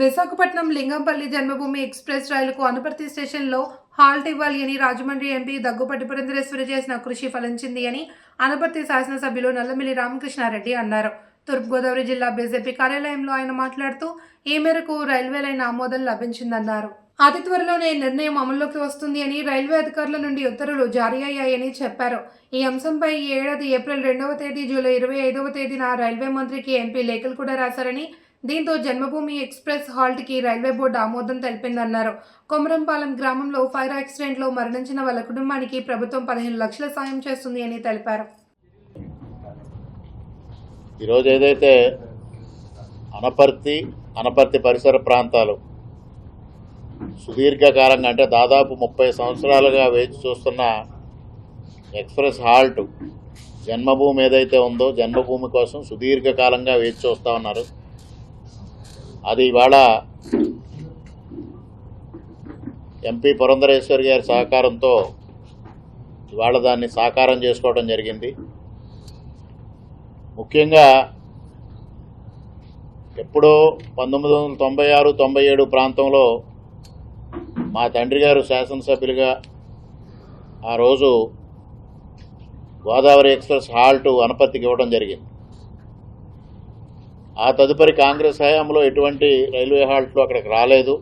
విశాఖపట్నం లింగంపల్లి జన్మభూమి express రైలుకు అనుపర్తి స్టేషన్లో halt ఇవ్వాలి అని రాజమండ్రి ఎంపీ దగ్గుపట్టి పురంధరేశ్వరి చేసిన కృషి ఫలించింది అని అనపర్తి శాసనసభ్యులు నల్లమిల్లి రామకృష్ణారెడ్డి అన్నారు. తూర్పుగోదావరి జిల్లా బీజేపీ కార్యాలయంలో ఆయన మాట్లాడుతూ ఈ మేరకు రైల్వే లైన్ ఆమోదం లభించిందన్నారు. అతి త్వరలోనే నిర్ణయం అమల్లోకి వస్తుంది అని రైల్వే అధికారుల నుండి ఉత్తర్వులు జారీ అయ్యాయని చెప్పారు. ఈ అంశంపై ఈ ఏడాది ఏప్రిల్ రెండవ తేదీ జూలై ఇరవై ఐదవ తేదీన రైల్వే మంత్రికి ఎంపీ లేఖలు కూడా రాశారని దీంతో జన్మభూమి ఎక్స్ప్రెస్ హాల్ట్కి రైల్వే బోర్డు ఆమోదం తెలిపిందన్నారు. కొమరంపాలెం గ్రామంలో ఫైర్ యాక్సిడెంట్లో మరణించిన వాళ్ళ కుటుంబానికి ప్రభుత్వం పదిహేను లక్షల సాయం చేస్తుంది అని తెలిపారు. ఈరోజు ఏదైతే అనపర్తి అనపర్తి పరిసర ప్రాంతాలు సుదీర్ఘకాలంగా అంటే దాదాపు ముప్పై సంవత్సరాలుగా వేచి చూస్తున్న ఎక్స్ప్రెస్ హాల్ట్ జన్మభూమి ఏదైతే ఉందో జన్మభూమి కోసం సుదీర్ఘకాలంగా వేచి చూస్తూ ఉన్నారు. అది ఇవాళ ఎంపీ పురంధరేశ్వరి గారి సహకారంతో ఇవాళ దాన్ని సాకారం చేసుకోవడం జరిగింది. ముఖ్యంగా ఎప్పుడో పంతొమ్మిది వందల తొంభై ఆరు తొంభై ఏడు ప్రాంతంలో మా తండ్రి గారు శాసనసభ్యులుగా ఆ రోజు గోదావరి ఎక్స్ప్రెస్ హాల్ట్ అనపర్తికి ఇవ్వడం జరిగింది. ఆ తదుపరి కాంగ్రెస్ హయాంలో ఎటువంటి రైల్వే హాల్ట్లు అక్కడికి రాలేదు.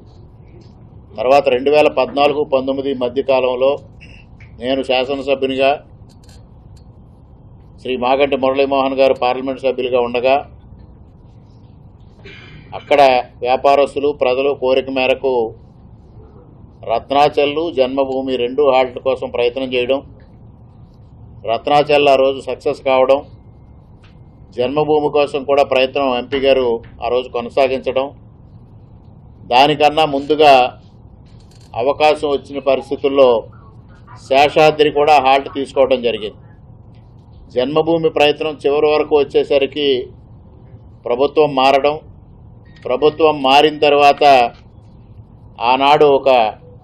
తర్వాత రెండు వేల పద్నాలుగు పంతొమ్మిది మధ్యకాలంలో నేను శాసనసభ్యునిగా శ్రీ మాగంటి మురళీమోహన్ గారు పార్లమెంట్ సభ్యులుగా ఉండగా అక్కడ వ్యాపారస్తులు ప్రజలు కోరిక మేరకు రత్నాచల్లు జన్మభూమి రెండు హాల్ట్ కోసం ప్రయత్నం చేయడం రత్నాచల్ ఆ రోజు సక్సెస్ కావడం జన్మభూమి కోసం కూడా ప్రయత్నం ఎంపీ గారు ఆ రోజు కొనసాగించడం. దానికన్నా ముందుగా అవకాశం వచ్చిన పరిస్థితుల్లో శేషాద్రి కూడా హాల్ట్ తీసుకోవడం జరిగింది. జన్మభూమి ప్రయత్నం చివరి వరకు వచ్చేసరికి ప్రభుత్వం మారడం. ప్రభుత్వం మారిన తర్వాత ఆనాడు ఒక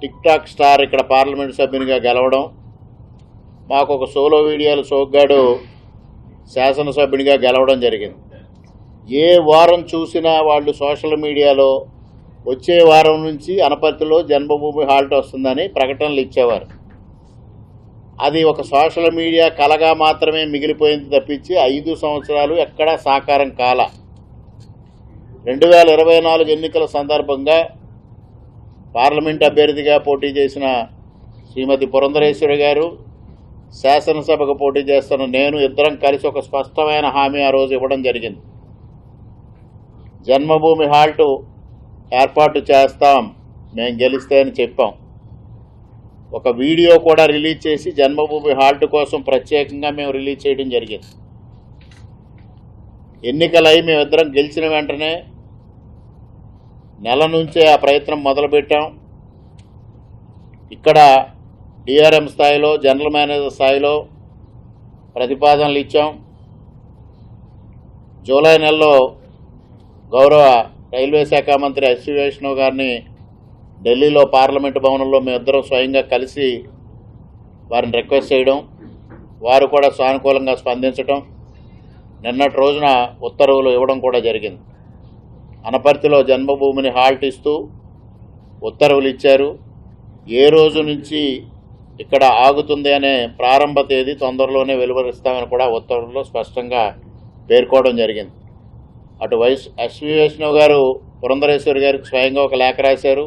టిక్ టాక్ స్టార్ ఇక్కడ పార్లమెంట్ సభ్యునిగా గెలవడం. మాకు ఒక సోలో వీడియోలు సోగ్గాడు శాసనసభ్యునిగా గెలవడం జరిగింది. ఏ వారం చూసినా వాళ్ళు సోషల్ మీడియాలో వచ్చే వారం నుంచి అనపర్తిలో జన్మభూమి హాల్ట్ వస్తుందని ప్రకటనలు ఇచ్చేవారు. అది ఒక సోషల్ మీడియా కలగా మాత్రమే మిగిలిపోయింది తప్పించి ఐదు సంవత్సరాలు ఎక్కడా సాకారం కాల. రెండు వేల ఇరవై నాలుగు ఎన్నికల సందర్భంగా పార్లమెంట్ అభ్యర్థిగా పోటీ చేసిన శ్రీమతి పురంధరేశ్వరి గారు శాసనసభకు పోటీ చేస్తున్న నేను ఇద్దరం కలిసి ఒక స్పష్టమైన హామీ ఆ రోజు ఇవ్వడం జరిగింది. జన్మభూమి హాల్ట్ ఏర్పాటు చేస్తాం మేము గెలిస్తే అని చెప్పాం. ఒక వీడియో కూడా రిలీజ్ చేసి జన్మభూమి హాల్ట్ కోసం ప్రత్యేకంగా మేము రిలీజ్ చేయడం జరిగింది. ఎన్నికలై మేమిద్దరం గెలిచిన వెంటనే నెల నుంచే ఆ ప్రయత్నం మొదలుపెట్టాం. ఇక్కడ డిఆర్ఎం స్థాయిలో జనరల్ మేనేజర్ స్థాయిలో ప్రతిపాదనలు ఇచ్చాం. జూలై నెలలో గౌరవ రైల్వే శాఖ మంత్రి ఎస్వి వైష్ణవ్ గారిని ఢిల్లీలో పార్లమెంటు భవనంలో మేమిద్దరం స్వయంగా కలిసి వారిని రిక్వెస్ట్ చేయడం వారు కూడా సానుకూలంగా స్పందించడం నిన్నటి రోజున ఉత్తర్వులు ఇవ్వడం కూడా జరిగింది. అనపర్తిలో జన్మభూమిని హాల్ట్ ఇస్తూ ఉత్తర్వులు ఇచ్చారు. ఏ రోజు నుంచి ఇక్కడ ఆగుతుంది అనే ప్రారంభ తేదీ తొందరలోనే వెలువరిస్తామని కూడా ఉత్తర్వుల్లో స్పష్టంగా పేర్కోవడం జరిగింది. అటు వైస్ ఎస్వి వైష్ణవ్ గారు పురంధరేశ్వరి గారికి స్వయంగా ఒక లేఖ రాశారు.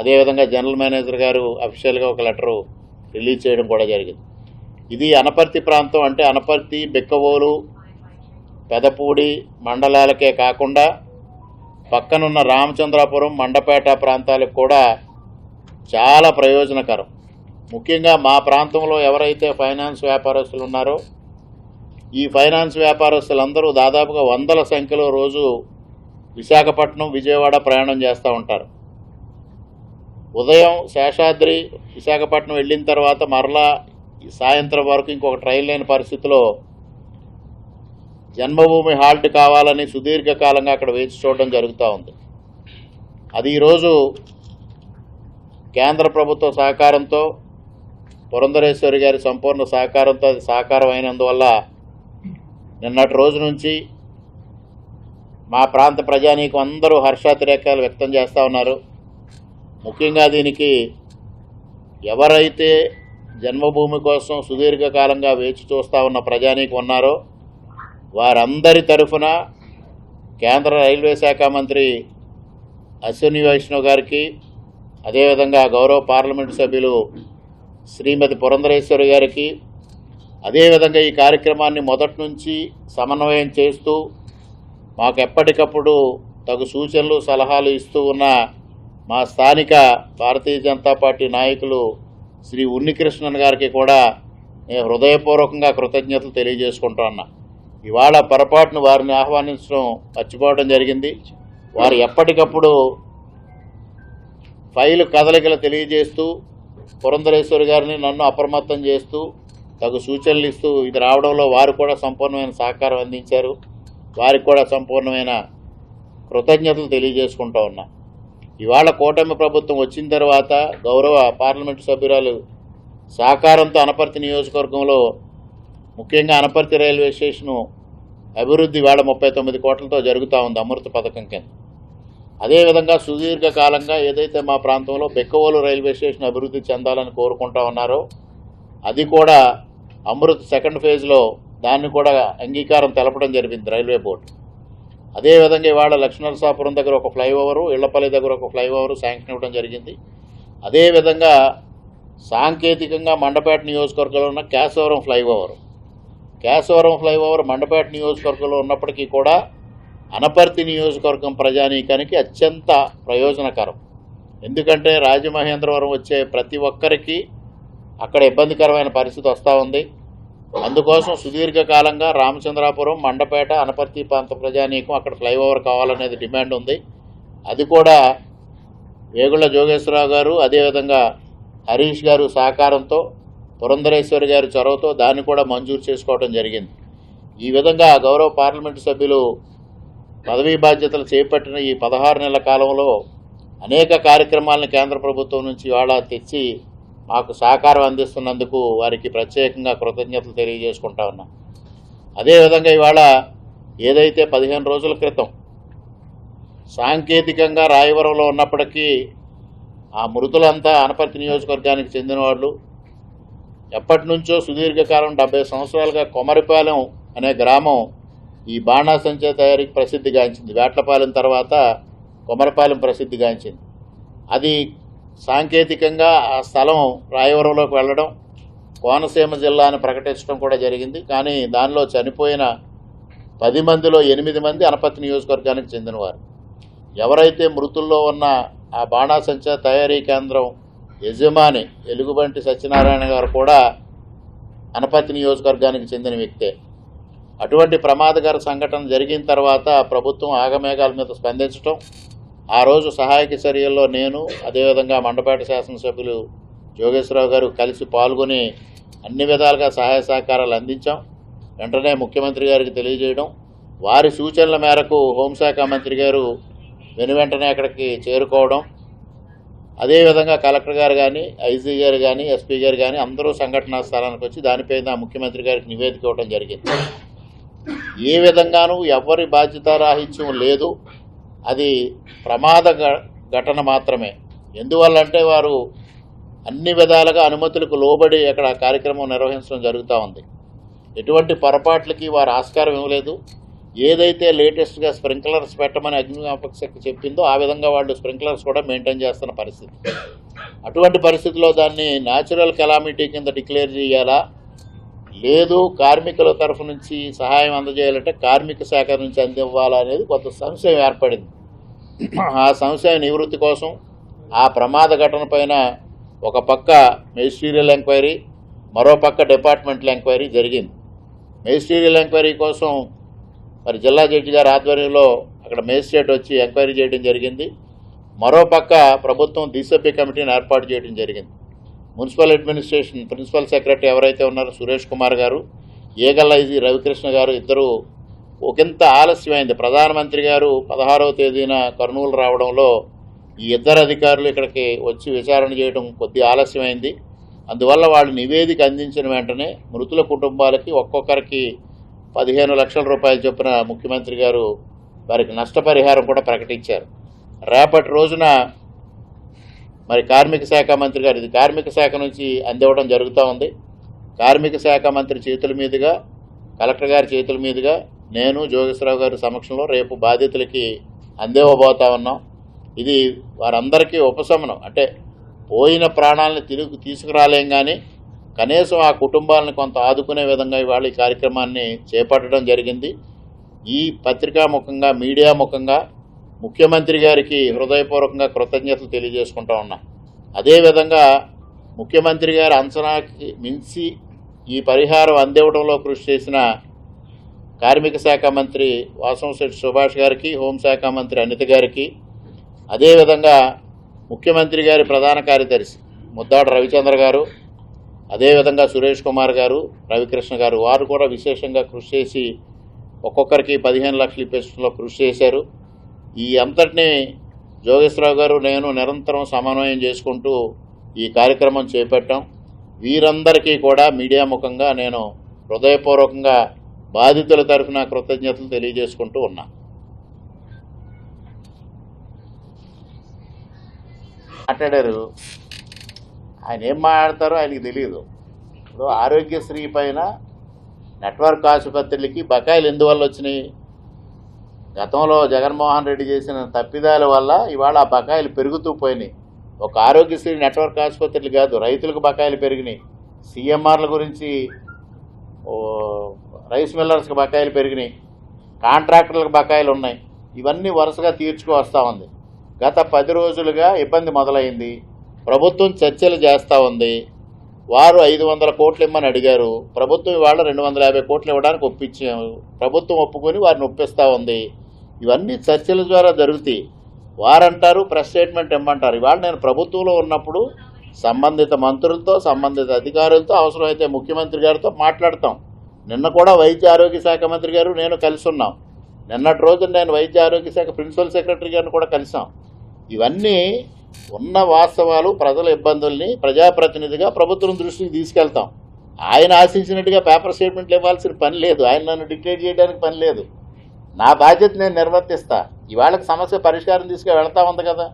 అదేవిధంగా జనరల్ మేనేజర్ గారు అఫీషియల్గా ఒక లెటరు రిలీజ్ చేయడం కూడా జరిగింది. ఇది అనపర్తి ప్రాంతం అంటే అనపర్తి బెక్కవోలు పెదపూడి మండలాలకే కాకుండా పక్కనున్న రామచంద్రాపురం మండపేట ప్రాంతాలకు కూడా చాలా ప్రయోజనకరం. ముఖ్యంగా మా ప్రాంతంలో ఎవరైతే ఫైనాన్స్ వ్యాపారస్తులు ఉన్నారో ఈ ఫైనాన్స్ వ్యాపారస్తులందరూ దాదాపుగా వందల సంఖ్యలో రోజు విశాఖపట్నం విజయవాడ ప్రయాణం చేస్తూ ఉంటారు. ఉదయం శేషాద్రి విశాఖపట్నం వెళ్ళిన తర్వాత మరలా సాయంత్రం వరకు ఇంకొక ట్రైన్ లేని పరిస్థితిలో జన్మభూమి హాల్ట్ కావాలని సుదీర్ఘకాలంగా అక్కడ వేచి చూడడం జరుగుతూ ఉంది. అది ఈరోజు కేంద్ర ప్రభుత్వ సహకారంతో పురంధరేశ్వరి గారి సంపూర్ణ సహకారంతో అది సహకారం అయినందువల్ల నిన్నటి రోజు నుంచి మా ప్రాంత ప్రజానీకం అందరూ హర్షాతిరేకాలు వ్యక్తం చేస్తూ ఉన్నారు. ముఖ్యంగా దీనికి ఎవరైతే జన్మభూమి కోసం సుదీర్ఘకాలంగా వేచి చూస్తూ ఉన్న ప్రజానీకం ఉన్నారో వారందరి తరఫున కేంద్ర రైల్వే శాఖ మంత్రి అశ్విని వైష్ణవ్ గారికి అదేవిధంగా గౌరవ పార్లమెంటు సభ్యులు శ్రీమతి పురంధరేశ్వరి గారికి అదేవిధంగా ఈ కార్యక్రమాన్ని మొదటి నుంచి సమన్వయం చేస్తూ మాకు ఎప్పటికప్పుడు తగు సూచనలు సలహాలు ఇస్తూ ఉన్న మా స్థానిక భారతీయ జనతా పార్టీ నాయకులు శ్రీ ఉన్నికృష్ణన్ గారికి కూడా నేను హృదయపూర్వకంగా కృతజ్ఞతలు తెలియజేసుకుంటా ఇవాళ పొరపాటును వారిని ఆహ్వానించడం మర్చిపోవడం జరిగింది. వారు ఎప్పటికప్పుడు ఫైలు కదలికలు తెలియజేస్తూ పురంధరేశ్వరి గారిని నన్ను అప్రమత్తం చేస్తూ తగు సూచనలు ఇస్తూ ఇది రావడంలో వారు కూడా సంపూర్ణమైన సహకారం అందించారు. వారికి కూడా సంపూర్ణమైన కృతజ్ఞతలు తెలియజేసుకుంటా ఉన్నా. ఇవాళ కూటమి ప్రభుత్వం వచ్చిన తర్వాత గౌరవ పార్లమెంటు సభ్యురాలు సహకారంతో అనపర్తి నియోజకవర్గంలో ముఖ్యంగా అనపర్తి రైల్వే స్టేషను అభివృద్ధి ఇవాళ ముప్పై తొమ్మిది కోట్లతో జరుగుతూ ఉంది అమృత పథకం కింద. అదేవిధంగా సుదీర్ఘకాలంగా ఏదైతే మా ప్రాంతంలో బెక్కవోలు రైల్వే స్టేషన్ అభివృద్ధి చెందాలని కోరుకుంటా ఉన్నారో అది కూడా అమృత్ సెకండ్ ఫేజ్లో దాన్ని కూడా అంగీకారం తెలపడం జరిగింది రైల్వే బోర్డు. అదేవిధంగా ఇవాళ లక్ష్మణసాపురం దగ్గర ఒక ఫ్లైఓవరు ఇళ్ళపల్లి దగ్గర ఒక ఫ్లైఓవరు శాంక్షన్ ఇవ్వడం జరిగింది. అదేవిధంగా సాంకేతికంగా మండపేట నియోజకవర్గంలో ఉన్న కేశవరం ఫ్లైఓవర్. కేశవరం ఫ్లైఓవర్ మండపేట నియోజకవర్గంలో ఉన్నప్పటికీ కూడా అనపర్తి నియోజకవర్గం ప్రజానీకానికి అత్యంత ప్రయోజనకరం. ఎందుకంటే రాజమహేంద్రవరం వచ్చే ప్రతి ఒక్కరికి అక్కడ ఇబ్బందికరమైన పరిస్థితి వస్తూ ఉంది. అందుకోసం సుదీర్ఘకాలంగా రామచంద్రాపురం మండపేట అనపర్తి ప్రాంత ప్రజానీకం అక్కడ ఫ్లైఓవర్ కావాలనేది డిమాండ్ ఉంది. అది కూడా వేగుళ్ళ జోగేశ్వరరావు గారు అదేవిధంగా హరీష్ గారు సహకారంతో పురంధరేశ్వరి గారి చొరవతో దాన్ని కూడా మంజూరు చేసుకోవడం జరిగింది. ఈ విధంగా గౌరవ పార్లమెంటు సభ్యులు పదవీ బాధ్యతలు చేపట్టిన ఈ పదహారు నెలల కాలంలో అనేక కార్యక్రమాలను కేంద్ర ప్రభుత్వం నుంచి ఇవాళ తెచ్చి మాకు సహకారం అందిస్తున్నందుకు వారికి ప్రత్యేకంగా కృతజ్ఞతలు తెలియజేసుకుంటా ఉన్నాం. అదేవిధంగా ఇవాళ ఏదైతే పదిహేను రోజుల క్రితం సాంకేతికంగా రాయవరంలో ఉన్నప్పటికీ ఆ మృతులంతా అనపర్తి నియోజకవర్గానికి చెందిన వాళ్ళు ఎప్పటి నుంచో సుదీర్ఘకాలం డెబ్బై సంవత్సరాలుగా కొమరిపాలెం అనే గ్రామం ఈ బాణాసంచా తయారీకి ప్రసిద్ధిగాంచింది వేట్లపాలెం తర్వాత కొమరపాలెం ప్రసిద్ధిగాంచింది అది సాంకేతికంగా ఆ స్థలం రాయవరంలోకి వెళ్ళడం కోనసీమ జిల్లా అని ప్రకటించడం కూడా జరిగింది. కానీ దానిలో చనిపోయిన పది మందిలో ఎనిమిది మంది అనపత్తి నియోజకవర్గానికి చెందినవారు. ఎవరైతే మృతుల్లో ఉన్న ఆ బాణాసంచా తయారీ కేంద్రం యజమాని ఎలుగుబంటి సత్యనారాయణ గారు కూడా అనపత్తి నియోజకవర్గానికి చెందిన వ్యక్తే. అటువంటి ప్రమాదకర సంఘటన జరిగిన తర్వాత ప్రభుత్వం ఆగమేఘాల మీద స్పందించడం ఆ రోజు సహాయక చర్యల్లో నేను అదేవిధంగా మండపేట శాసనసభ్యులు జోగేశ్వరరావు గారు కలిసి పాల్గొని అన్ని విధాలుగా సహాయ సహకారాలు అందించాం. వెంటనే ముఖ్యమంత్రి గారికి తెలియజేయడం. వారి సూచనల మేరకు హోంశాఖ మంత్రి గారు వెను వెంటనే అక్కడికి చేరుకోవడం. అదేవిధంగా కలెక్టర్ గారు కానీ ఐజీ గారు కానీ ఎస్పీ గారు కానీ అందరూ సంఘటనా స్థలానికి వచ్చి దానిపైన ముఖ్యమంత్రి గారికి నివేదిక ఇవ్వడం జరిగింది. ఏ విధంగానూ ఎవరి బాధ్యతారాహిత్యం లేదు. అది ప్రమాద ఘటన మాత్రమే. ఎందువల్లంటే వారు అన్ని విధాలుగా అనుమతులకు లోబడి అక్కడ కార్యక్రమం నిర్వహించడం జరుగుతూ ఉంది. ఎటువంటి పొరపాట్లకి వారు ఆస్కారం ఇవ్వలేదు. ఏదైతే లేటెస్ట్గా స్ప్రింక్లర్స్ పెట్టమని అగ్నిమాపక శక్తి చెప్పిందో ఆ విధంగా వాళ్ళు స్ప్రింక్లర్స్ కూడా మెయింటైన్ చేస్తున్న పరిస్థితి. అటువంటి పరిస్థితిలో దాన్ని న్యాచురల్ కెలామిటీ కింద డిక్లేర్ చేయాలా? లేదు కార్మికుల తరఫు నుంచి సహాయం అందజేయాలంటే కార్మిక శాఖ నుంచి అందివ్వాలా అనేది కొంత సంశయం ఏర్పడింది. ఆ సంశయం నివృత్తి కోసం ఆ ప్రమాద ఘటన పైన ఒక పక్క మెజిస్టీరియల్ ఎంక్వైరీ మరో పక్క డిపార్ట్మెంటల్ ఎంక్వైరీ జరిగింది. మెజిస్టీరియల్ ఎంక్వైరీ కోసం మరి జిల్లా జడ్జి గారి ఆధ్వర్యంలో అక్కడ మేజిస్ట్రేట్ వచ్చి ఎంక్వైరీ చేయడం జరిగింది. మరో పక్క ప్రభుత్వం దిశభ్య కమిటీని ఏర్పాటు చేయడం జరిగింది. మున్సిపల్ అడ్మినిస్ట్రేషన్ ప్రిన్సిపల్ సెక్రటరీ ఎవరైతే ఉన్నారో సురేష్ కుమార్ గారు ఏగల్లైజీ రవికృష్ణ గారు ఇద్దరు ఒకంత ఆలస్యమైంది. ప్రధానమంత్రి గారు పదహారవ తేదీన కర్నూలు రావడంలో ఈ ఇద్దరు అధికారులు ఇక్కడికి వచ్చి విచారణ చేయడం కొద్ది ఆలస్యమైంది. అందువల్ల వాళ్ళు నివేదిక అందించిన వెంటనే మృతుల కుటుంబాలకి ఒక్కొక్కరికి పదిహేను లక్షల రూపాయలు చొప్పున ముఖ్యమంత్రి గారు వారికి నష్టపరిహారం కూడా ప్రకటించారు. రేపటి రోజున మరి కార్మిక శాఖ మంత్రి గారు ఇది కార్మిక శాఖ నుంచి అందివ్వడం జరుగుతూ ఉంది. కార్మిక శాఖ మంత్రి చేతుల మీదుగా కలెక్టర్ గారి చేతుల మీదుగా నేను జోగేశ్వరరావు గారి సమక్షంలో రేపు బాధితులకి అందివ్వబోతా ఉన్నాం. ఇది వారందరికీ ఉపశమనం. అంటే పోయిన ప్రాణాలను తిరిగి తీసుకురాలేం కానీ కనీసం ఆ కుటుంబాలను కొంత ఆదుకునే విధంగా ఇవాళ ఈ కార్యక్రమాన్ని చేపట్టడం జరిగింది. ఈ పత్రికా ముఖంగా మీడియా ముఖంగా ముఖ్యమంత్రి గారికి హృదయపూర్వకంగా కృతజ్ఞతలు తెలియజేసుకుంటా ఉన్నా. అదేవిధంగా ముఖ్యమంత్రి గారి అంచనాకి మించి ఈ పరిహారం అందివ్వడంలో కృషి చేసిన కార్మిక శాఖ మంత్రి వాసంశెట్టి సుభాష్ గారికి హోంశాఖ మంత్రి అనిత గారికి అదేవిధంగా ముఖ్యమంత్రి గారి ప్రధాన కార్యదర్శి ముద్దాడు రవిచంద్ర గారు అదేవిధంగా సురేష్ కుమార్ గారు రవికృష్ణ గారు వారు కూడా విశేషంగా కృషి చేసి ఒక్కొక్కరికి పదిహేను లక్షలు ఇప్పించడంలో కృషి చేశారు. ఈ అంతటిని జోగేశ్వరరావు గారు నేను నిరంతరం సమన్వయం చేసుకుంటూ ఈ కార్యక్రమం చేపట్టాం. వీరందరికీ కూడా మీడియా ముఖంగా నేను హృదయపూర్వకంగా బాధితుల తరఫున కృతజ్ఞతలు తెలియజేసుకుంటూ ఉన్నా. మాట్లాడారు. ఆయన ఏం మాట్లాడతారో ఆయనకి తెలియదు ఇప్పుడు ఆరోగ్యశ్రీ పైన నెట్వర్క్ ఆసుపత్రులకి బకాయిలు ఎందువల్ల వచ్చినాయి? గతంలో జగన్మోహన్ రెడ్డి చేసిన తప్పిదాల వల్ల ఇవాళ ఆ బకాయిలు పెరుగుతూ పోయినాయి. ఒక ఆరోగ్యశ్రీ నెట్వర్క్ ఆసుపత్రులు కాదు రైతులకు బకాయిలు పెరిగినాయి. సీఎంఆర్ల గురించి రైస్ మిల్లర్స్కి బకాయిలు పెరిగినాయి. కాంట్రాక్టర్లకు బకాయిలు ఉన్నాయి. ఇవన్నీ వరుసగా తీర్చుకు వస్తూ ఉంది. గత పది రోజులుగా ఇబ్బంది మొదలైంది. ప్రభుత్వం చర్చలు చేస్తూ ఉంది. వారు ఐదు వందల కోట్లు ఇమ్మని అడిగారు. ప్రభుత్వం ఇవాళ రెండు వందల యాభై కోట్లు ఇవ్వడానికి ఒప్పించాము ప్రభుత్వం ఒప్పుకొని వారిని ఒప్పిస్తూ ఉంది. ఇవన్నీ చర్చల ద్వారా జరుగుతాయి. వారంటారు ప్రెస్ స్టేట్మెంట్ ఇమ్మంటారు. ఇవాళ నేను ప్రభుత్వంలో ఉన్నప్పుడు సంబంధిత మంత్రులతో సంబంధిత అధికారులతో అవసరమైతే ముఖ్యమంత్రి గారితో మాట్లాడతాం. నిన్న కూడా వైద్య ఆరోగ్య శాఖ మంత్రి గారు నేను కలిసి ఉన్నాం. నిన్నటి రోజున నేను వైద్య ఆరోగ్య శాఖ ప్రిన్సిపల్ సెక్రటరీ గారిని కూడా కలిసాం. ఇవన్నీ ఉన్న వాస్తవాలు ప్రజల ఇబ్బందుల్ని ప్రజాప్రతినిధిగా ప్రభుత్వం దృష్టికి తీసుకెళ్తాం. ఆయన ఆశించినట్టుగా పేపర్ స్టేట్మెంట్లు ఇవ్వాల్సిన పని లేదు. ఆయన నన్ను డిక్టేట్ చేయడానికి పని లేదు. నా బాధ్యత నేను నిర్వర్తిస్తా. ఇవాళకి సమస్య పరిష్కారం తీసుకు వెళ్తా ఉంది కదా.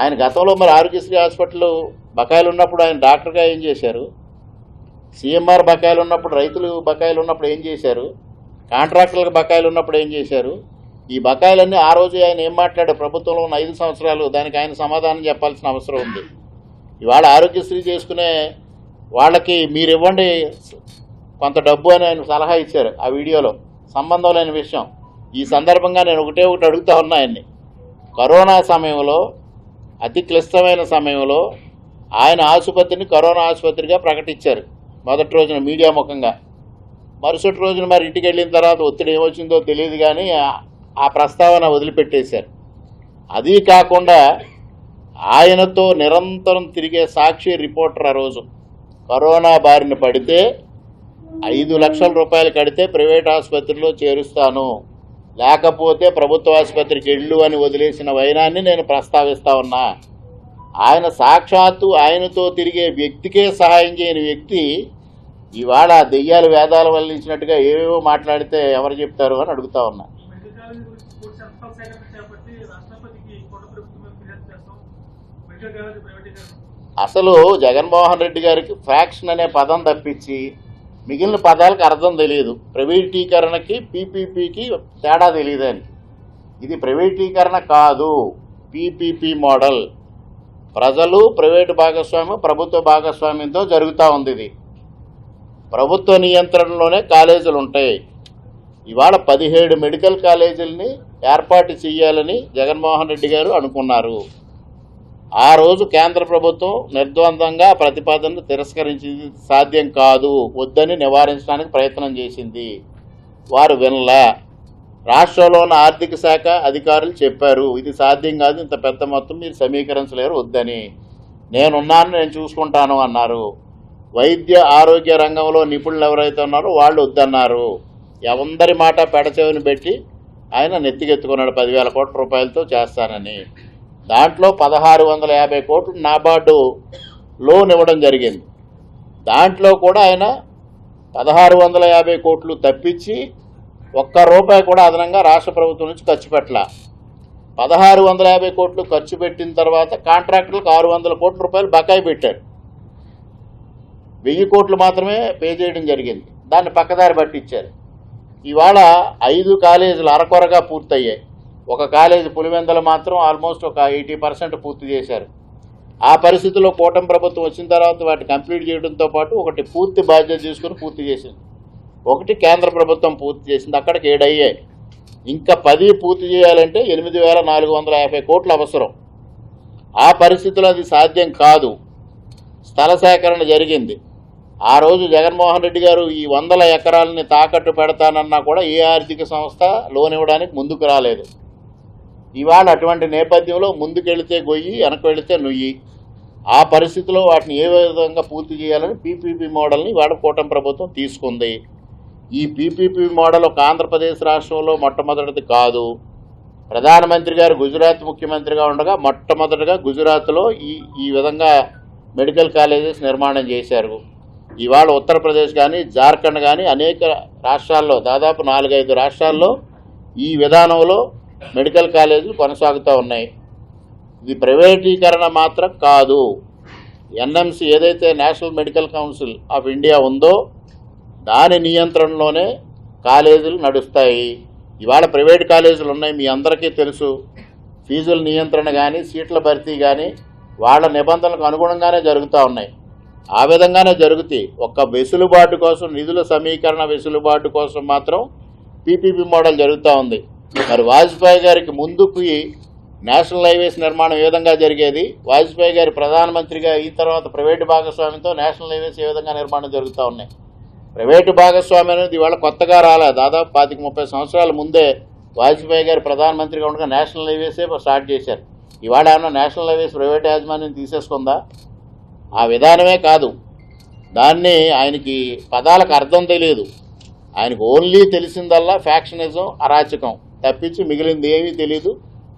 ఆయన గతంలో మరి ఆరోగ్యశ్రీ హాస్పిటల్ బకాయిలు ఉన్నప్పుడు ఆయన డాక్టర్గా ఏం చేశారు? సీఎంఆర్ బకాయిలు ఉన్నప్పుడు రైతులు బకాయిలు ఉన్నప్పుడు ఏం చేశారు? కాంట్రాక్టర్లకు బకాయిలు ఉన్నప్పుడు ఏం చేశారు? ఈ బకాయిలన్నీ ఆ రోజు ఆయన ఏం మాట్లాడారు? ప్రభుత్వంలో ఉన్న ఐదు సంవత్సరాలు దానికి ఆయన సమాధానం చెప్పాల్సిన అవసరం ఉంది. ఇవాళ ఆరోగ్యశ్రీ చేసుకునే వాళ్ళకి మీరు ఇవ్వండి కొంత డబ్బు అని ఆయన సలహా ఇచ్చారు ఆ వీడియోలో. సంబంధం లేని విషయం. ఈ సందర్భంగా నేను ఒకటే ఒకటి అడుగుతా ఉన్నా ఆయన్ని. కరోనా సమయంలో అతి క్లిష్టమైన సమయంలో ఆయన ఆసుపత్రిని కరోనా ఆసుపత్రిగా ప్రకటించారు. మొదటి రోజున మీడియా ముఖంగా. మరుసటి రోజున మరి ఇంటికి వెళ్ళిన తర్వాత ఒత్తిడి ఏమొచ్చిందో తెలియదు కానీ ఆ- ప్రస్తావన వదిలిపెట్టేశారు. అది కాకుండా ఆయనతో నిరంతరం తిరిగే సాక్షి రిపోర్టర్ ఆ రోజు. కరోనా బారిన పడితే ఐదు లక్షల రూపాయలు కడితే ప్రైవేట్ ఆసుపత్రిలో చేరుస్తాను. లేకపోతే ప్రభుత్వ ఆసుపత్రికి ఇళ్ళు అని వదిలేసిన వైనాన్ని నేను ప్రస్తావిస్తా ఉన్నా. ఆయన సాక్షాత్తు ఆయనతో తిరిగే వ్యక్తికే సహాయం చేయని వ్యక్తి ఇవాళ దెయ్యాలు వేదాలు వల్లించినట్టుగా ఏవేవో మాట్లాడితే ఎవరు చెప్తారు అని అడుగుతా ఉన్నా. అసలు జగన్మోహన్ రెడ్డి గారికి ఫ్యాక్షన్ అనే పదం తప్పించి మిగిలిన పదాలకు అర్థం తెలియదు. ప్రైవేటీకరణకి పీపీపీకి తేడా తెలియదు అని. ఇది ప్రైవేటీకరణ కాదు. PPP model. ప్రజలు ప్రైవేటు భాగస్వామ్యం ప్రభుత్వ భాగస్వామ్యంతో జరుగుతూ ఉంది ఇది. ప్రభుత్వ నియంత్రణలోనే కాలేజీలు ఉంటాయి. ఇవాళ పదిహేడు మెడికల్ కాలేజీలని ఏర్పాటు చేయాలని జగన్మోహన్ రెడ్డి గారు అనుకున్నారు. ఆ రోజు కేంద్ర ప్రభుత్వం నిర్ద్వందంగా ప్రతిపాదనను తిరస్కరించింది సాధ్యం కాదు వద్దని నివారించడానికి ప్రయత్నం చేసింది. వారు వినలా. రాష్ట్రంలో ఉన్న ఆర్థిక శాఖ అధికారులు చెప్పారు ఇది సాధ్యం కాదు ఇంత పెద్ద మొత్తం మీరు సమీకరించలేరు వద్దని. నేనున్నాను నేను చూసుకుంటాను అన్నారు. వైద్య ఆరోగ్య రంగంలో నిపుణులు ఎవరైతే ఉన్నారో వాళ్ళు వద్దన్నారు. ఎవరి మాట పెడచెవిని పెట్టి ఆయన నెత్తికెత్తుకున్నాడు పదివేల కోట్ల రూపాయలతో చేస్తానని. దాంట్లో పదహారు వందల యాభై కోట్లు నాబార్డు లోన్ ఇవ్వడం జరిగింది. దాంట్లో కూడా ఆయన పదహారు వందల యాభై కోట్లు తప్పించి ఒక్క రూపాయి కూడా అదనంగా రాష్ట్ర ప్రభుత్వం నుంచి ఖర్చు పెట్టలా. పదహారు వందల యాభై కోట్లు ఖర్చు పెట్టిన తర్వాత కాంట్రాక్టులకు ఆరు వందల కోట్ల రూపాయలు బకాయి పెట్టారు వెయ్యి కోట్లు మాత్రమే పే చేయడం జరిగింది. దాన్ని పక్కదారి పట్టించారు. ఇవాళ ఐదు కాలేజీలు అరకొరగా పూర్తయ్యాయి. ఒక కాలేజీ పులివెందలు మాత్రం ఆల్మోస్ట్ ఒక ఎయిటీ పర్సెంట్ పూర్తి చేశారు. ఆ పరిస్థితిలో కూటమి ప్రభుత్వం వచ్చిన తర్వాత వాటిని కంప్లీట్ చేయడంతో పాటు ఒకటి పూర్తి బాధ్యత తీసుకుని పూర్తి చేసింది. ఒకటి కేంద్ర ప్రభుత్వం పూర్తి చేసింది. అక్కడికి ఏడయ్యాయి. ఇంకా పది పూర్తి చేయాలంటే ఎనిమిది వేల నాలుగు వందల యాభై కోట్లు అవసరం. ఆ పరిస్థితిలో అది సాధ్యం కాదు. స్థల సేకరణ జరిగింది. ఆ రోజు జగన్మోహన్ రెడ్డి గారు ఈ వందల ఎకరాలని తాకట్టు పెడతానన్నా కూడా ఏ ఆర్థిక సంస్థ లోన్ ఇవ్వడానికి ముందుకు రాలేదు. ఇవాళ అటువంటి నేపథ్యంలో ముందుకెళితే గొయ్యి వెనక వెళితే నుయ్యి. ఆ పరిస్థితిలో వాటిని ఏ విధంగా పూర్తి చేయాలని పీపీపీ మోడల్ని ఇవాళ కూటమి ప్రభుత్వం తీసుకుంది. ఈ పీపీపీ మోడల్ ఒక ఆంధ్రప్రదేశ్ రాష్ట్రంలో మొట్టమొదటిది కాదు. ప్రధానమంత్రి గారు గుజరాత్ ముఖ్యమంత్రిగా ఉండగా మొట్టమొదటిగా గుజరాత్లో ఈ ఈ విధంగా మెడికల్ కాలేజెస్ నిర్మాణం చేశారు. ఇవాళ ఉత్తరప్రదేశ్ కానీ జార్ఖండ్ కానీ అనేక రాష్ట్రాల్లో దాదాపు నాలుగైదు రాష్ట్రాల్లో ఈ విధానంలో మెడికల్ కాలేజీలు కొనసాగుతూ ఉన్నాయి. ఇది ప్రైవేటీకరణ మాత్రం కాదు. ఎన్ఎంసి ఏదైతే national medical council of India ఉందో దాని నియంత్రణలోనే కాలేజీలు నడుస్తాయి. ఇవాళ ప్రైవేట్ కాలేజీలు ఉన్నాయి మీ అందరికీ తెలుసు. ఫీజుల నియంత్రణ కానీ సీట్ల భర్తీ కానీ వాళ్ళ నిబంధనలకు అనుగుణంగానే జరుగుతూ ఉన్నాయి. ఆ విధంగానే జరుగుతాయి ఒక్క వెసులుబాటు కోసం నిధుల సమీకరణ వెసులుబాటు కోసం మాత్రం పీపీపీ మోడల్ జరుగుతూ ఉంది. మరి వాజ్పేయి గారికి ముందుకు నేషనల్ హైవేస్ నిర్మాణం ఏ విధంగా జరిగేది? వాజ్పేయి గారి ప్రధానమంత్రిగా ఈ తర్వాత ప్రైవేటు భాగస్వామ్యంతో నేషనల్ హైవేస్ ఏ విధంగా నిర్మాణం జరుగుతూ ఉన్నాయి? ప్రైవేటు భాగస్వామ్యం అనేది ఇవాళ కొత్తగా రాలే దాదాపు పాతిక ముప్పై సంవత్సరాల ముందే వాజ్పేయి గారు ప్రధానమంత్రిగా ఉండగా నేషనల్ హైవేసే స్టార్ట్ చేశారు. ఇవాళ ఏమన్నా నేషనల్ హైవేస్ ప్రైవేట్ యాజమాన్యం తీసేసుకుందా? ఆ విధానమే కాదు. దాన్ని ఆయనకి పదాలకు అర్థం తెలియదు. ఆయనకు ఓన్లీ తెలిసిందల్లా ఫ్యాక్షనిజం అరాచకం. తప్పించి మిగిలింది ఏమీ తెలియదు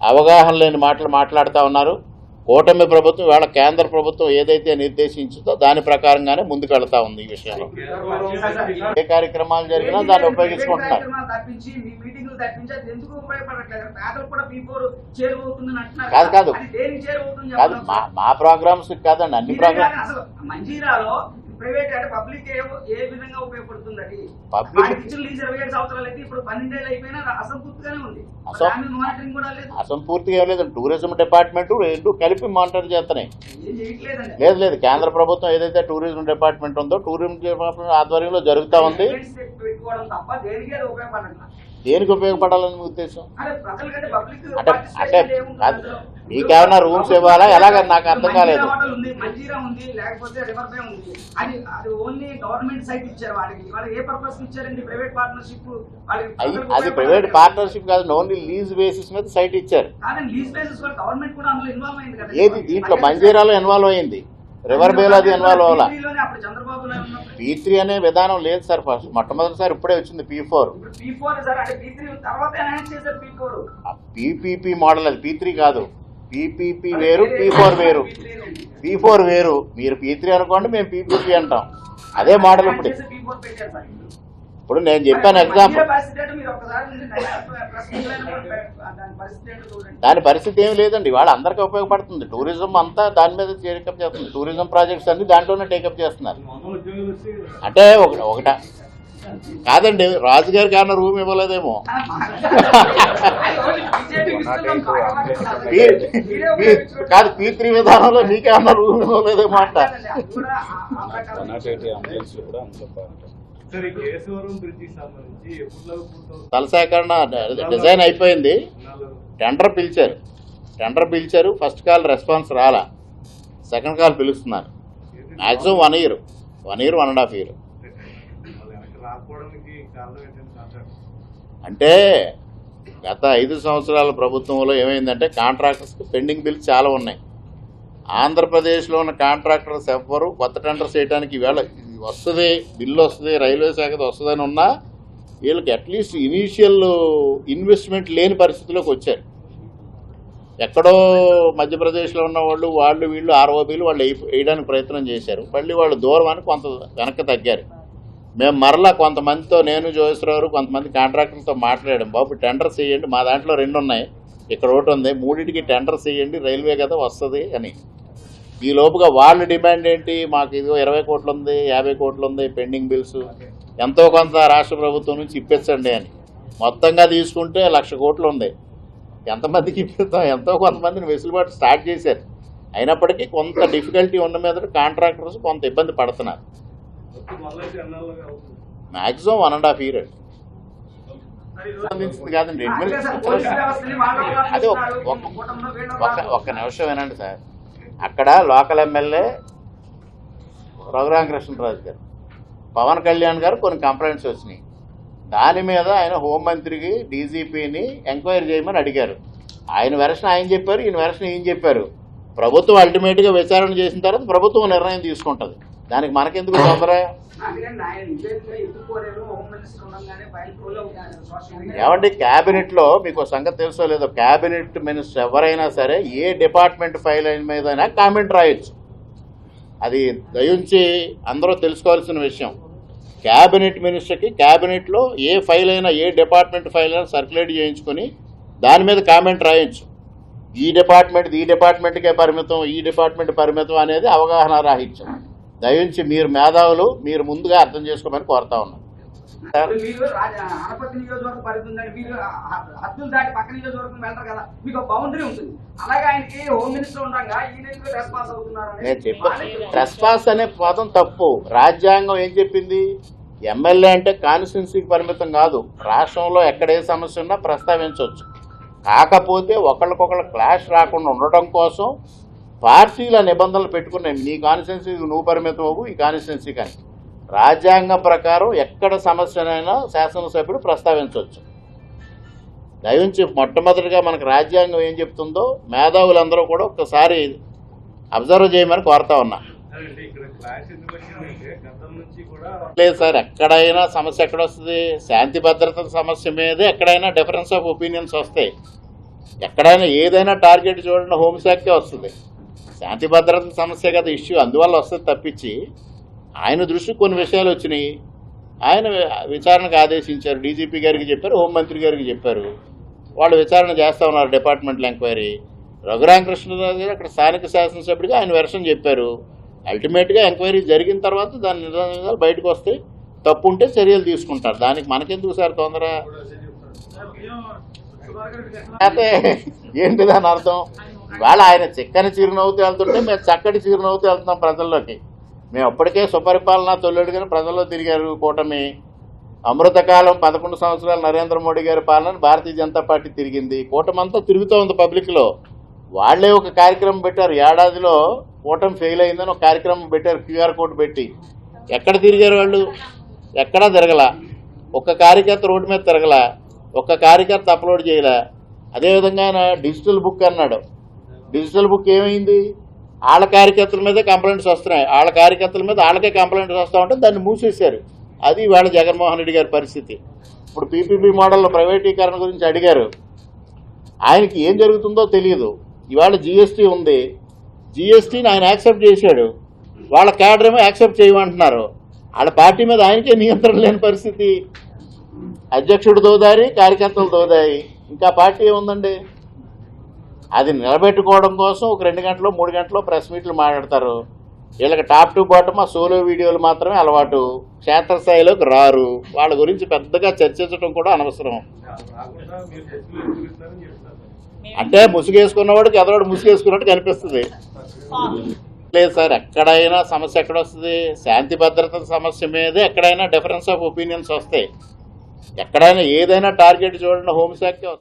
అవగాహన లేని మాటలు మాట్లాడుతూ ఉన్నారు. కూటమి ప్రభుత్వం ఇవాళ కేంద్ర ప్రభుత్వం ఏదైతే నిర్దేశించిందో దాని ప్రకారంగానే ముందుకు వెళ్తా ఉంది ఈ విషయంలో. ఏ కార్యక్రమాలు జరిగినా దాన్ని ఉపయోగించుకుంటున్నారు. కాదు, కాదు. కాదు. మా మా ప్రోగ్రామ్స్ కాదండి అన్ని ప్రోగ్రామ్స్ ప్రైవేట్ అంటే పబ్లిక్ ఏ విధంగా ఉపయోగపడుతుంది అది ఇప్పుడు పన్నెండేళ్ళు అయిపోయినా అసంపూర్తిగానే ఉంది. మానిటరింగ్ కూడా లేదు. అసంపూర్తిగా ఏం లేదు టూరిజం డిపార్ట్మెంట్ రెండు కలిపి మానిటర్ చేస్తున్నాయి. లేదు లేదు. కేంద్ర ప్రభుత్వం ఏదైతే టూరిజం డిపార్ట్మెంట్ ఉందో టూరిజం డిపార్ట్మెంట్ ఆధ్వర్యంలో జరుగుతూ ఉంది. దేనికి ఉపయోగపడాలని ఉద్దేశం? అంటే అంటే కాదు మీకేమైనా రూమ్స్ ఇవ్వాలా? ఎలాగని నాకు అర్థం కాలేదు. అది ప్రైవేట్ పార్ట్నర్షిప్ కాదు ఓన్లీ లీజ్ బేసిస్ మీద సైట్ ఇచ్చారు. ఏది? దీంట్లో మంజీరాలో ఇన్వాల్వ్ అయింది. రివర్ బేలో అది ఇన్వాల్వ్ అవ్వాలా? పీ త్రీ అనే విధానం లేదు సార్. ఫస్ట్ మొట్టమొదటిసారి ఇప్పుడే వచ్చింది పీ ఫోర్ పీపీపీ మోడల్ అది. పీ త్రీ కాదు. పీపీపీ వేరు పీ ఫోర్ వేరు. పీ ఫోర్ వేరు. మీరు పీ త్రీ అనుకోండి మేము పీపీపీ అంటాం. అదే మోడల్ ఇప్పుడు పీ ఫోర్ పెట్టారు సార్ ఇప్పుడు నేను చెప్పాను ఎగ్జాంపుల్ దాని పరిస్థితి ఏమి లేదండి. వాళ్ళ అందరికీ ఉపయోగపడుతుంది. టూరిజం అంతా దాని మీద టేకప్ చేస్తుంది. టూరిజం ప్రాజెక్ట్స్ అన్ని దాంట్లోనే టేకప్ చేస్తున్నారు. అంటే ఒక ఒకట కాదండి రాజుగారికి ఏమన్నా రూమ్ ఇవ్వలేదేమో. కాదు పీ త్రీ విధానంలో మీకేమన్నా రూమ్ ఇవ్వలేదేమో అంట. సరే కేశవరం బ్రిడ్జికి సంబంధించి ఎప్పుడు పూర్తవుతుంది స్థల సేకరణ డిజైన్ అయిపోయింది. టెండర్ పిలిచారు. టెండర్ పిలిచారు. ఫస్ట్ కాల్ రెస్పాన్స్ రాలా. సెకండ్ కాల్ పిలుస్తున్నారు. Maximum one year. One year one and half year. అంటే గత ఐదు సంవత్సరాల ప్రభుత్వంలో ఏమైందంటే కాంట్రాక్టర్స్కి పెండింగ్ బిల్స్ చాలా ఉన్నాయి. ఆంధ్రప్రదేశ్లో ఉన్న కాంట్రాక్టర్స్ ఎవ్వరు కొత్త టెండర్స్ చేయడానికి ఇది వస్తుంది బిల్లు వస్తుంది రైల్వే శాఖది వస్తుందని ఉన్నా వీళ్ళకి అట్లీస్ట్ ఇనీషియల్ ఇన్వెస్ట్మెంట్ లేని పరిస్థితిలోకి వచ్చారు. ఎక్కడో మధ్యప్రదేశ్లో ఉన్న వాళ్ళు వాళ్ళు వీళ్ళు ఆర్ఓబీలు వాళ్ళు వేయడానికి ప్రయత్నం చేశారు. మళ్ళీ వాళ్ళు దూరం అని కొంత వెనక్కి తగ్గారు. మేము మరలా కొంతమందితో నేను జోగేశ్వరరావు కొంతమంది కాంట్రాక్టర్లతో మాట్లాడాం. బాబు టెండర్స్ వేయండి మా దాంట్లో రెండు ఉన్నాయి ఇక్కడ ఒకటి ఉంది మూడింటికి టెండర్స్ వేయండి రైల్వే కదా వస్తుంది అని. ఈ లోపుగా వాళ్ళ డిమాండ్ ఏంటి? మాకు ఇదిగో ఇరవై కోట్లు ఉంది యాభై కోట్లు ఉంది పెండింగ్ బిల్స్. ఎంతో కొంత రాష్ట్ర ప్రభుత్వం నుంచి ఇప్పించండి అని. మొత్తంగా తీసుకుంటే లక్ష కోట్లు ఉంది. ఎంతమందికి ఇప్పిస్తాం? ఎంతో కొంతమందిని వెసులుబాటు స్టార్ట్ చేశారు. అయినప్పటికీ కొంత డిఫికల్టీ ఉన్న మీద కాంట్రాక్టర్స్ కొంత ఇబ్బంది పడుతున్నారు. Maximum one and half year సంబంధించింది కాదండి. అది ఒక్క నిమిషం వినండి సార్. అక్కడ లోకల్ ఎమ్మెల్యే రఘురామకృష్ణరాజు గారు. పవన్ కళ్యాణ్ గారు కొన్ని కంప్లైంట్స్ వచ్చినాయి. దాని మీద ఆయన హోంమంత్రికి డీజీపీని ఎంక్వైరీ చేయమని అడిగారు. ఆయన వెరసిన ఆయన చెప్పారు ఈయన వెరసిన ఈయన చెప్పారు. ప్రభుత్వం అల్టిమేట్గా విచారణ చేసిన తర్వాత ప్రభుత్వం నిర్ణయం తీసుకుంటుంది. దానికి మనకెందుకు తొందర ఏమండి క్యాబినెట్లో మీకు సంగతి తెలుసో లేదో క్యాబినెట్ మినిస్టర్ ఎవరైనా సరే ఏ డిపార్ట్మెంట్ ఫైల్ అయిన మీద కామెంట్ రాయొచ్చు. అది దయించి అందరూ తెలుసుకోవాల్సిన విషయం. క్యాబినెట్ మినిస్టర్కి క్యాబినెట్లో ఏ ఫైల్ అయినా ఏ డిపార్ట్మెంట్ ఫైల్ అయినా సర్క్యులేట్ చేయించుకొని దాని మీద కామెంట్ రాయొచ్చు. ఈ డిపార్ట్మెంట్ ఈ డిపార్ట్మెంట్కే పరిమితం ఈ డిపార్ట్మెంట్ పరిమితం అనేది అవగాహన రాహిత్యం. దయించి మీరు మేధావులు మీరు ముందుగా అర్థం చేసుకోమని కోరుతా ఉన్నాను సార్? ఇప్పుడు మీరు రాజ- అనపర్తి నియోజకవర్గం పరిధి ఉందని మీరు హ- హద్దులు దాటి పక్క నియోజకవర్గం వెళ్తారు కదా మీకు ఒక బౌండరీ ఉంటుంది. అలాగే ఆయనకి హోమ్ మినిస్టర్ ఉండగా ఈయన ఎందుకు రెస్పాన్స్ అవుతున్నారు అనేది నేను చెప్ప. వాళ్ళకి- ట్రెస్పాస్ అనే పదం తప్పు. రాజ్యాంగం ఏం చెప్పింది? ఎమ్మెల్యే అంటే కాన్స్టిట్యున్సీకి పరిమితం కాదు. రాష్ట్రంలో ఎక్కడ ఏ సమస్య ఉన్నా ప్రస్తావించవచ్చు. కాకపోతే ఒకళ్ళకొకళ్ళు క్లాష్ రాకుండా ఉండటం కోసం పార్టీల నిబంధనలు పెట్టుకున్నాయి నీ కాన్స్టిట్యున్సీకి నువ్వు పరిమితం అవ్వు ఈ కాన్స్టిట్యున్సీ కానీ రాజ్యాంగం ప్రకారం ఎక్కడ సమస్యనైనా శాసనసభ్యుడు ప్రస్తావించవచ్చు. దయించి మొట్టమొదటిగా మనకు రాజ్యాంగం ఏం చెప్తుందో మేధావులందరూ కూడా ఒక్కసారి అబ్జర్వ్ చేయమని కోరుతా ఉన్నా. లేదు సార్ ఎక్కడైనా సమస్య ఎక్కడ వస్తుంది శాంతి భద్రతల సమస్య మీదే ఎక్కడైనా డిఫరెన్స్ ఆఫ్ ఒపీనియన్స్ వస్తాయి. ఎక్కడైనా ఏదైనా టార్గెట్ చూడండి హోంశాఖకే వస్తుంది. శాంతి భద్రత సమస్య కదా ఇష్యూ. అందువల్ల వస్తుంది తప్పించి ఆయన దృష్టికి కొన్ని విషయాలు వచ్చినాయి. ఆయన విచారణకు ఆదేశించారు. డీజీపీ గారికి చెప్పారు హోంమంత్రి గారికి చెప్పారు. వాళ్ళు విచారణ చేస్తా ఉన్నారు డిపార్ట్మెంటల్ ఎంక్వైరీ. రఘురామకృష్ణరాజు గారు అక్కడ స్థానిక శాసనసభ్యుడిగా ఆయన వెర్షన్ చెప్పారు. అల్టిమేట్గా ఎంక్వైరీ జరిగిన తర్వాత దాని నిజాలు బయటకు వస్తాయి తప్పు ఉంటే చర్యలు తీసుకుంటారు. దానికి మనకెందుకు సార్ తొందర? అయితే ఏంటి దాని అర్థం? ఇవాళ ఆయన చిక్కని చిరునవ్వుతూ వెళ్తుంటే మేము చక్కటి చిరునవ్వుతూ వెళ్తున్నాం ప్రజల్లోకి. మేము అప్పటికే సుపరిపాలన తొలెడుగానే ప్రజల్లో తిరిగారు కూటమి. అమృతకాలం పదకొండు సంవత్సరాలు నరేంద్ర మోడీ గారి పాలన భారతీయ జనతా పార్టీ తిరిగింది. కూటమి అంతా తిరుగుతూ ఉంది పబ్లిక్లో వాళ్ళే ఒక కార్యక్రమం పెట్టారు. ఏడాదిలో కూటమి ఫెయిల్ అయిందని ఒక కార్యక్రమం పెట్టారు క్యూఆర్ కోడ్ పెట్టి. ఎక్కడ తిరిగారు వాళ్ళు? ఎక్కడా తిరగల. ఒక్క కార్యకర్త రోడ్డు మీద తిరగల. ఒక్క కార్యకర్త అప్లోడ్ చేయలే. అదేవిధంగా ఆయన డిజిటల్ బుక్ అన్నాడు. డిజిటల్ బుక్ ఏమైంది? వాళ్ళ కార్యకర్తల మీదే కంప్లైంట్స్ వస్తున్నాయి. వాళ్ళ కార్యకర్తల మీద వాళ్ళకే కంప్లైంట్స్ వస్తూ ఉంటే దాన్ని మూసేశారు. అది వాళ్ళ జగన్మోహన్ రెడ్డి గారి పరిస్థితి. ఇప్పుడు పీపీపీ మోడల్లో ప్రైవేటీకరణ గురించి అడిగారు. ఆయనకి ఏం జరుగుతుందో తెలియదు. ఇవాళ జిఎస్టీ ఉంది. జిఎస్టీని ఆయన యాక్సెప్ట్ చేశాడు. వాళ్ళ క్యాడర్ ఏమో యాక్సెప్ట్ చేయమంటున్నారు. వాళ్ళ పార్టీ మీద ఆయనకే నియంత్రణ లేని పరిస్థితి. అధ్యక్షుడు దోదారి కార్యకర్తలు దోదాయి. ఇంకా పార్టీ ఏముందండి? అది నిలబెట్టుకోవడం కోసం ఒక రెండు గంటలు మూడు గంటలు ప్రెస్ మీట్లు మాట్లాడతారు. వీళ్ళకి టాప్ టు బాటమ్ ఆ సోలో వీడియోలు మాత్రమే అలవాటు. క్షేత్రస్థాయిలోకి రారు. వాళ్ళ గురించి పెద్దగా చర్చించడం కూడా అనవసరం. అంటే ముసుగేసుకున్నవాడికి ఎదరోడు ముసుగేసుకున్నట్టు కనిపిస్తుంది. లేదు సార్ ఎక్కడైనా సమస్య ఎక్కడ వస్తుంది? శాంతి భద్రత సమస్య మీదే ఎక్కడైనా డిఫరెన్స్ ఆఫ్ ఒపీనియన్స్ వస్తాయి. ఎక్కడైనా ఏదైనా టార్గెట్ చూడండి హోంశాఖకే